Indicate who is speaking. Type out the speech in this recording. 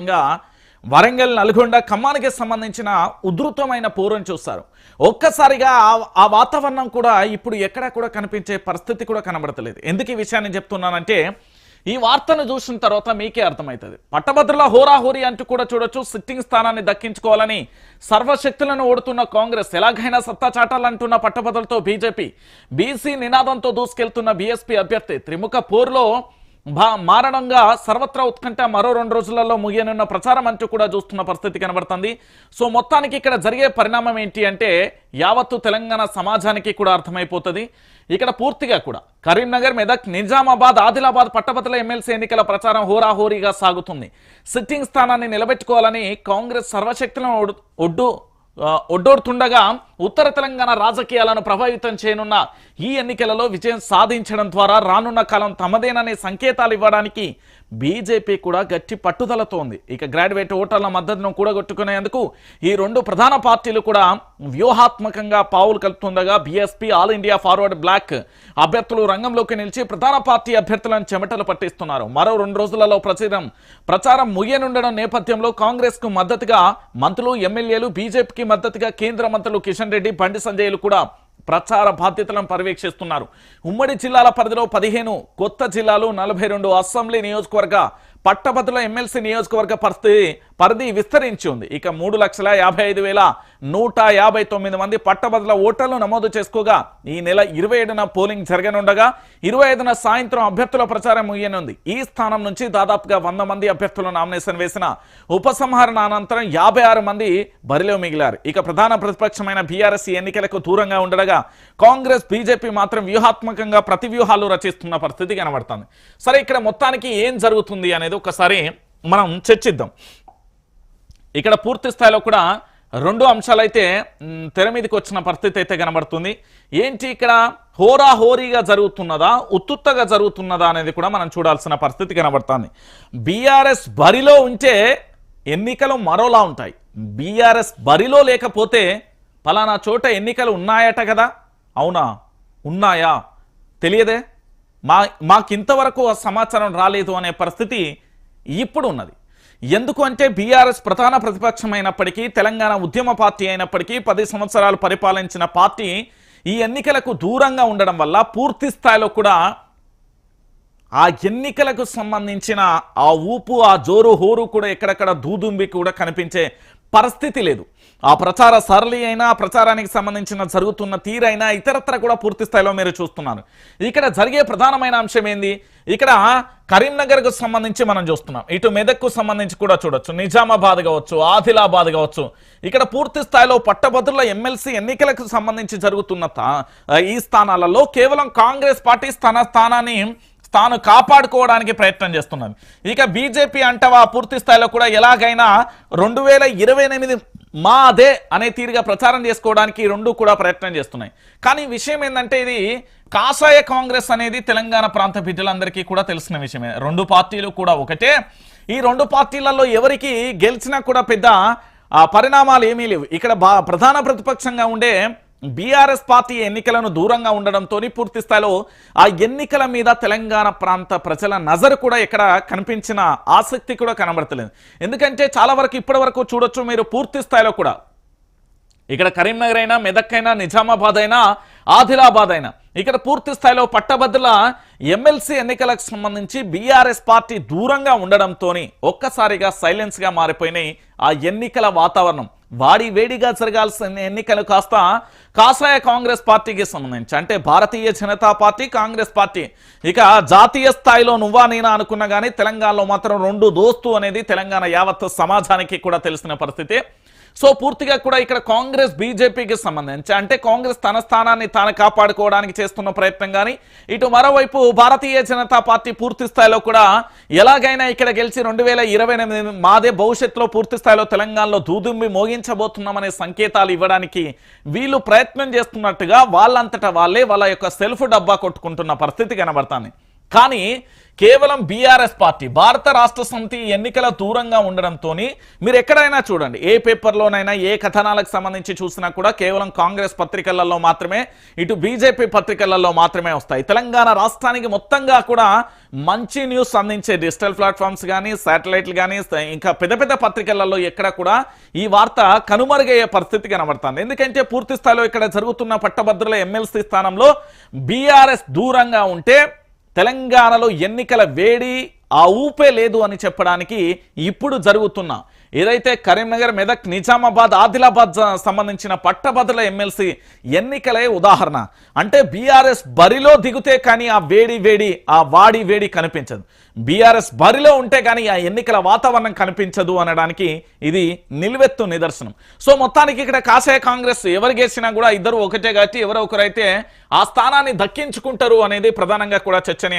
Speaker 1: ఇంకా వరంగల్ నల్గొండ ఖమ్మానికి సంబంధించిన ఉధృతమైన పూర్వం చూస్తారు. ఒక్కసారిగా ఆ- వాతావరణం కూడా ఇప్పుడు ఎక్కడా కూడా కనిపించే పరిస్థితి కూడా కనబడతలేదు. ఎందుకు ఈ విషయాన్ని చెప్తున్నానంటే ఈ వార్తను చూసిన తర్వాత మీకే అర్థమవుతుంది. పట్టభద్రుల హోరాహోరీ అంటూ కూడా చూడొచ్చు. సిట్టింగ్ స్థానాన్ని దక్కించుకోవాలని సర్వశక్తులను ఓడుతున్న కాంగ్రెస్ ఎలాగైనా సత్తా చాటాలంటున్న పట్టభద్రులతో బీజేపీ బీసీ నినాదంతో దూసుకెళ్తున్న బీఎస్పీ అభ్యర్థి. త్రిముఖ పోరులో మారణంగా సర్వత్రా ఉత్కంఠ మరో రెండు రోజులలో ముగియనున్న ప్రచారం అంటూ కూడా చూస్తున్న పరిస్థితి కనబడుతుంది. సో మొత్తానికి ఇక్కడ జరిగే పరిణామం ఏంటి అంటే యావత్తు తెలంగాణ సమాజానికి కూడా అర్థమైపోతుంది. ఇక్కడ పూర్తిగా కూడా కరీంనగర్ మెదక్ నిజామాబాద్ ఆదిలాబాద్ పట్టభద్రుల ఎమ్మెల్సీ ఎన్నికల ప్రచారం హోరాహోరీగా సాగుతుంది. సిట్టింగ్ స్థానాన్ని నిలబెట్టుకోవాలని కాంగ్రెస్ సర్వశక్తులను ఒడ్డు- ఒడ్డోడుతుండగా ఉత్తర తెలంగాణ రాజకీయాలను ప్రభావితం చేయనున్న ఈ ఎన్నికలలో విజయం సాధించడం ద్వారా రానున్న కాలం తమదేననే సంకేతాలు ఇవ్వడానికి బీజేపీ కూడా గట్టి పట్టుదలతో ఉంది. ఇక గ్రాడ్యుయేట్ ఓటర్ల మద్దతును కూడగొట్టుకునేందుకు ఈ రెండు ప్రధాన పార్టీలు కూడా వ్యూహాత్మకంగా పావులు కలుపుతుండగా BSP All India Forward Bloc అభ్యర్థులు రంగంలోకి నిలిచి ప్రధాన పార్టీ అభ్యర్థులను చెమటలు పట్టిస్తున్నారు. మరో రెండు రోజులలో ప్రచారం ప్రచారం ముగియనుండడం నేపథ్యంలో కాంగ్రెస్కు మద్దతుగా మంత్రులు ఎమ్మెల్యేలు బీజేపీకి మద్దతుగా కేంద్ర మంత్రులు కిషన్ రెడ్డి బండి సంజయ్లు కూడా ప్రచార బాధ్యతలను పర్యవేక్షిస్తున్నారు. ఉమ్మడి జిల్లాల పరిధిలో పదిహేను కొత్త జిల్లాలు నలభై రెండు అసెంబ్లీ నియోజకవర్గ పట్టభద్రుల ఎమ్మెల్సీ నియోజకవర్గ పరిస్థితి పరిధి విస్తరించి ఉంది. ఇక మూడు లక్షల యాభై ఐదు వేల నూట యాభై తొమ్మిది మంది పట్టభద్రుల ఓటర్లు నమోదు చేసుకోగా ఈ నెల ఇరవై ఏడున పోలింగ్ జరగనుండగా ఇరవై ఐదున సాయంత్రం అభ్యర్థుల ప్రచారం ముగియనుంది. ఈ స్థానం నుంచి దాదాపుగా వంద మంది అభ్యర్థులు నామినేషన్ వేసిన ఉపసంహరణ అనంతరం యాభై ఆరు మంది బరిలో మిగిలారు. ఇక ప్రధాన ప్రతిపక్షమైన బీఆర్ఎస్ ఎన్నికలకు దూరంగా ఉండగా కాంగ్రెస్ బీజేపీ మాత్రం వ్యూహాత్మకంగా ప్రతి వ్యూహాలు రచిస్తున్న పరిస్థితి కనబడుతుంది. సరే ఇక్కడ మొత్తానికి ఏం జరుగుతుంది అనేది ఒకసారి మనం చర్చిద్దాం. ఇక్కడ పూర్తి స్థాయిలో కూడా రెండు అంశాలైతే తెర మీదకి వచ్చిన పరిస్థితి అయితే కనబడుతుంది. ఏంటి ఇక్కడ హోరా హోరీగా జరుగుతున్నదా ఉత్తుత్తగా జరుగుతున్నదా అనేది కూడా మనం చూడాల్సిన పరిస్థితి కనబడుతుంది. బీఆర్ఎస్ బరిలో ఉంటే ఎన్నికలు మరోలా ఉంటాయి. బీఆర్ఎస్ బరిలో లేకపోతే పలానా చోట ఎన్నికలు ఉన్నాయట కదా. అవునా? ఉన్నాయా? తెలియదే? మా మాకింతవరకు ఆ సమాచారం రాలేదు అనే పరిస్థితి ఇప్పుడు ఉన్నది ఎందుకు అంటే బీఆర్ఎస్ ప్రధాన ప్రతిపక్షమైనప్పటికీ తెలంగాణ ఉద్యమ పార్టీ అయినప్పటికీ పది సంవత్సరాలు పరిపాలించిన పార్టీ ఈ ఎన్నికలకు దూరంగా ఉండడం వల్ల పూర్తి స్థాయిలో కూడా ఆ ఎన్నికలకు సంబంధించిన ఆ ఊపు ఆ జోరు హోరు కూడా ఎక్కడెక్కడ దూదుంబి కూడా కనిపించే పరిస్థితి లేదు. ఆ ప్రచార సరళి అయినా ప్రచారానికి సంబంధించిన జరుగుతున్న తీరైనా ఇతరత్ర కూడా పూర్తి స్థాయిలో మీరు చూస్తున్నారు. ఇక్కడ జరిగే ప్రధానమైన అంశం ఏంది? ఇక్కడ కరీంనగర్కు సంబంధించి మనం చూస్తున్నాం. ఇటు మెదక్కు సంబంధించి కూడా చూడొచ్చు. నిజామాబాద్ కావచ్చు ఆదిలాబాద్ కావచ్చు. ఇక్కడ పూర్తి స్థాయిలో పట్టభద్రుల ఎమ్మెల్సీ ఎన్నికలకు సంబంధించి జరుగుతున్న ఈ స్థానాలలో కేవలం కాంగ్రెస్ పార్టీ స్థాన స్థానాన్ని తాను కాపాడుకోవడానికి ప్రయత్నం చేస్తున్నది. ఇక బీజేపీ అంటవా పూర్తి స్థాయిలో కూడా ఎలాగైనా రెండు మాదే అనే తీరుగా ప్రచారం చేసుకోవడానికి రెండు కూడా ప్రయత్నం చేస్తున్నాయి. కానీ విషయం ఏంటంటే ఇది కాషాయ కాంగ్రెస్ అనేది తెలంగాణ ప్రాంత బిడ్డలందరికీ కూడా తెలిసిన విషయమే. రెండు పార్టీలు కూడా ఒకటే. ఈ రెండు పార్టీలలో ఎవరికి గెలిచినా కూడా పెద్ద పరిణామాలు ఏమీ లేవు. ఇక్కడ బా ప్రధాన ప్రతిపక్షంగా ఉండే బీఆర్ఎస్ పార్టీ ఎన్నికలను దూరంగా ఉండడంతో పూర్తి స్థాయిలో ఆ ఎన్నికల మీద తెలంగాణ ప్రాంత ప్రజల నజరు కూడా ఇక్కడ కనిపించిన ఆసక్తి కూడా కనబడతలేదు. ఎందుకంటే చాలా వరకు ఇప్పటి వరకు చూడొచ్చు మీరు పూర్తి స్థాయిలో కూడా. ఇక్కడ కరీంనగర్ అయినా మెదక్ అయినా నిజామాబాద్ అయినా ఆదిలాబాద్ అయినా ఇక్కడ పూర్తి స్థాయిలో పట్టభద్రుల ఎమ్మెల్సీ ఎన్నికలకు సంబంధించి బీఆర్ఎస్ పార్టీ దూరంగా ఉండడంతో ఒక్కసారిగా సైలెన్స్గా మారిపోయినాయి ఆ ఎన్నికల వాతావరణం. వాడి వేడిగా జరగాల్సిన ఎన్నికలు కాస్త కాషాయ కాంగ్రెస్ పార్టీకి సంబంధించి. అంటే Bharatiya Janata party Congress party. ఇక జాతీయ స్థాయిలో నువ్వా నేనా అనుకున్నా కానీ తెలంగాణలో మాత్రం రెండు దోస్తు అనేది తెలంగాణ యావత్ సమాజానికి కూడా తెలిసిన పరిస్థితి. సో పూర్తిగా కూడా ఇక్కడ కాంగ్రెస్ బీజేపీకి సంబంధించి అంటే కాంగ్రెస్ తన స్థానాన్ని తాను కాపాడుకోవడానికి చేస్తున్న ప్రయత్నం కానీ ఇటు మరోవైపు భారతీయ జనతా పార్టీ పూర్తి స్థాయిలో కూడా ఎలాగైనా ఇక్కడ గెలిచి రెండు వేల ఇరవై ఎనిమిది మాదే భవిష్యత్తులో పూర్తి స్థాయిలో తెలంగాణలో దూదుంబి మోగించబోతున్నామనే సంకేతాలు ఇవ్వడానికి వీళ్ళు ప్రయత్నం చేస్తున్నట్టుగా వాళ్ళంతటా వాళ్ళే వాళ్ళ యొక్క సెల్ఫ్ డబ్బా కొట్టుకుంటున్న పరిస్థితి కనబడుతుంది. కానీ కేవలం బీఆర్ఎస్ పార్టీ భారత రాష్ట్ర సమితి ఎన్నికల దూరంగా ఉండడంతో మీరు ఎక్కడైనా చూడండి ఏ పేపర్లోనైనా ఏ కథనాలకు సంబంధించి చూసినా కూడా కేవలం కాంగ్రెస్ పత్రికలలో మాత్రమే ఇటు బీజేపీ పత్రికలలో మాత్రమే వస్తాయి. తెలంగాణ రాష్ట్రానికి మొత్తంగా కూడా మంచి న్యూస్ అందించే డిజిటల్ ప్లాట్ఫామ్స్ కానీ శాటిలైట్లు కానీ ఇంకా పెద్ద పెద్ద పత్రికలలో ఎక్కడ కూడా ఈ వార్త కనుమరుగయ్యే పరిస్థితి కనబడుతుంది. ఎందుకంటే పూర్తి స్థాయిలో ఇక్కడ జరుగుతున్న పట్టభద్రుల ఎమ్మెల్సీ స్థానంలో బీఆర్ఎస్ దూరంగా ఉంటే తెలంగాణలో ఎన్నికల వేడి ఆ ఊపే లేదు అని చెప్పడానికి ఇప్పుడు జరుగుతున్న ఏదైతే కరీంనగర్ మెదక్ నిజామాబాద్ ఆదిలాబాద్ సంబంధించిన పట్టభద్రుల ఎమ్మెల్సీ ఎన్నికలే ఉదాహరణ. అంటే బీఆర్ఎస్ బరిలో దిగుతే కానీ ఆ వేడి వేడి ఆ వాడి వేడి కనిపించదు. బీఆర్ఎస్ బరిలో ఉంటే కానీ ఆ ఎన్నికల వాతావరణం కనిపించదు అనడానికి ఇది నిలువెత్తు నిదర్శనం. సో మొత్తానికి ఇక్కడ కాషాయ కాంగ్రెస్ ఎవరు గెలిచినా కూడా ఇద్దరు ఒకటే కాబట్టి ఎవరో ఒకరైతే ఆ స్థానాన్ని దక్కించుకుంటారు అనేది ప్రధానంగా కూడా చర్చనీయ